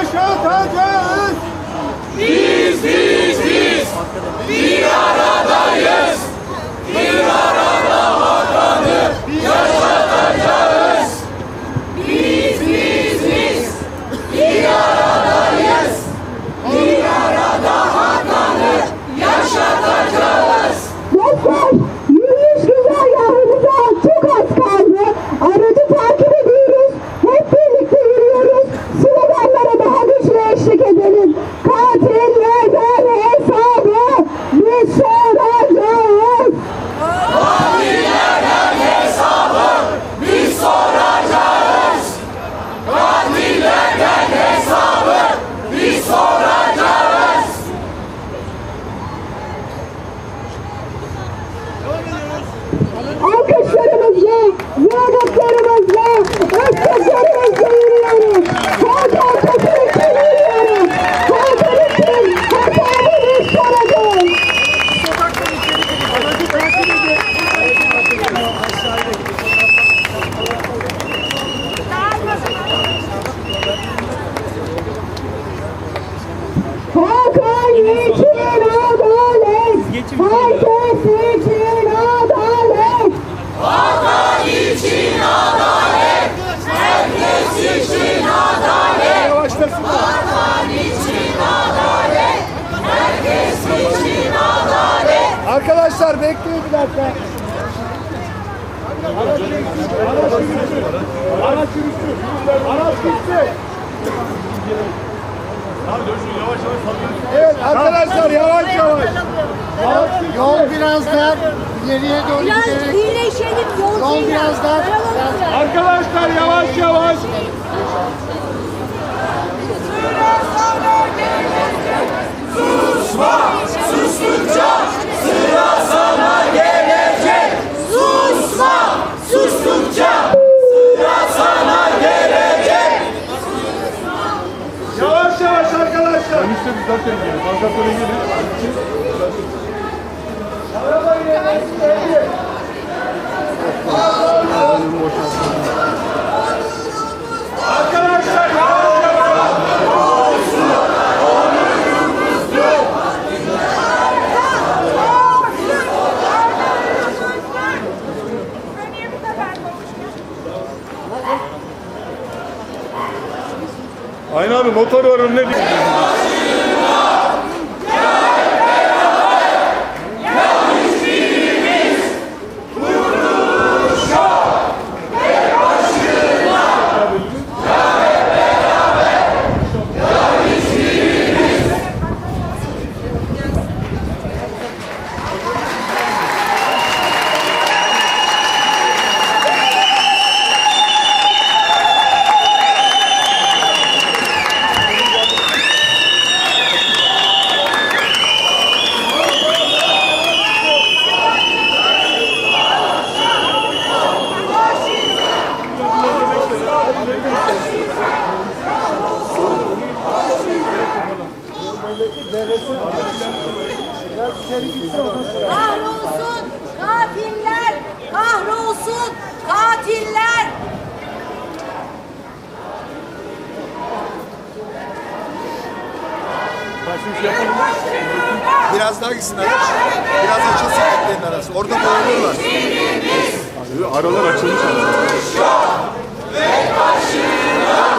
Yaşatacağız. Dostlar, yağdıklarımızla, ıslıklarımızla yürüyoruz. Tosun için yürüyoruz. İçin hesabı biz soracağız. Hakan için adalet. Herkes için adalet. Yavaşlasın. Arkadaşlar bekleyin bir dakika. Araç yürüsün. Araç yürüsün. Araç yürüsün. Araç gitti. Evet arkadaşlar yavaş yavaş. Yol biraz dar. ileriye doğru Biraz giderek. birleşelim yolcuyla. Yol biraz. Arabamızla. Arkadaşlar yavaş yavaş. Yavaş Arkadaşlar biz dört tane geliyoruz. Arkadaşlara Arkadaşlar Aynı abi motor var önüne Kahrolsun katiller! Kahrolsun katiller! Biraz daha gitsin araç. Biraz açılsın eklerin arası. Orada boğulurlar. Aralar açılmış ama.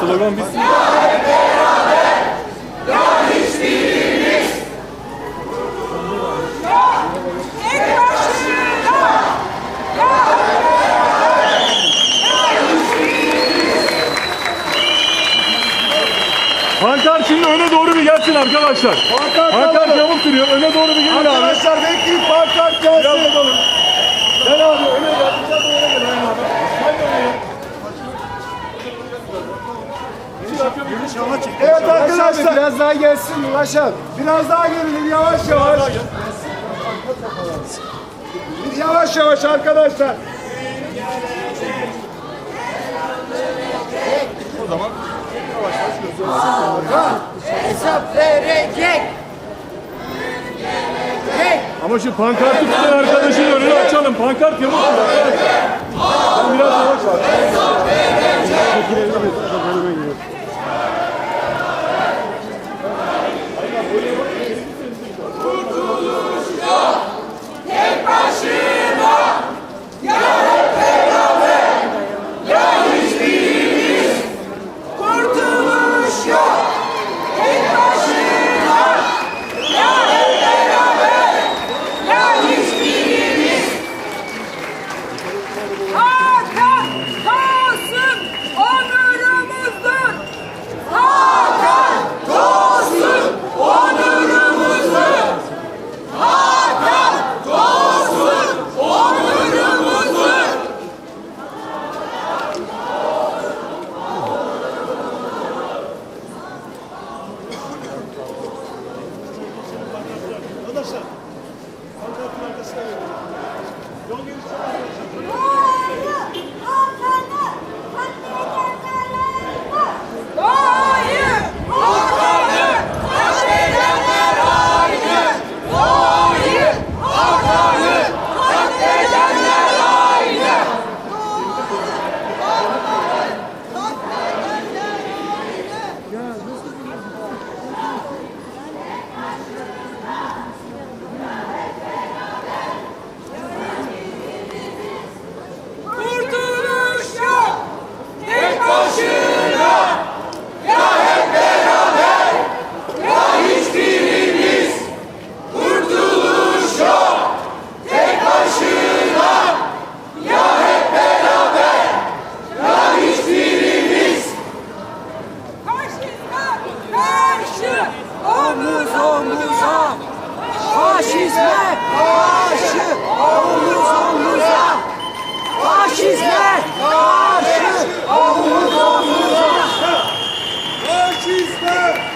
Slogan bitsin. Pankart şimdi öne doğru bir gelsin arkadaşlar. Pankart yamuk duruyor. Öne doğru bir gelin abi. Arkadaşlar bekleyin pankart Gel gelsin. bakalım. Gel abi öne gel. De öne gel abi. Evet arkadaşlar. Biraz daha gelsin Ulaş abi. Biraz daha gelelim yavaş yavaş. Yavaş yavaş arkadaşlar. Hesap verecek! Ama şu pankartı tutan arkadaşın önünü açalım. Pankart yamuk biraz yavaş var. 真的是 omuz omuza. Faşizme karşı omuz omuza. Faşizme karşı omuz omuza. Faşizme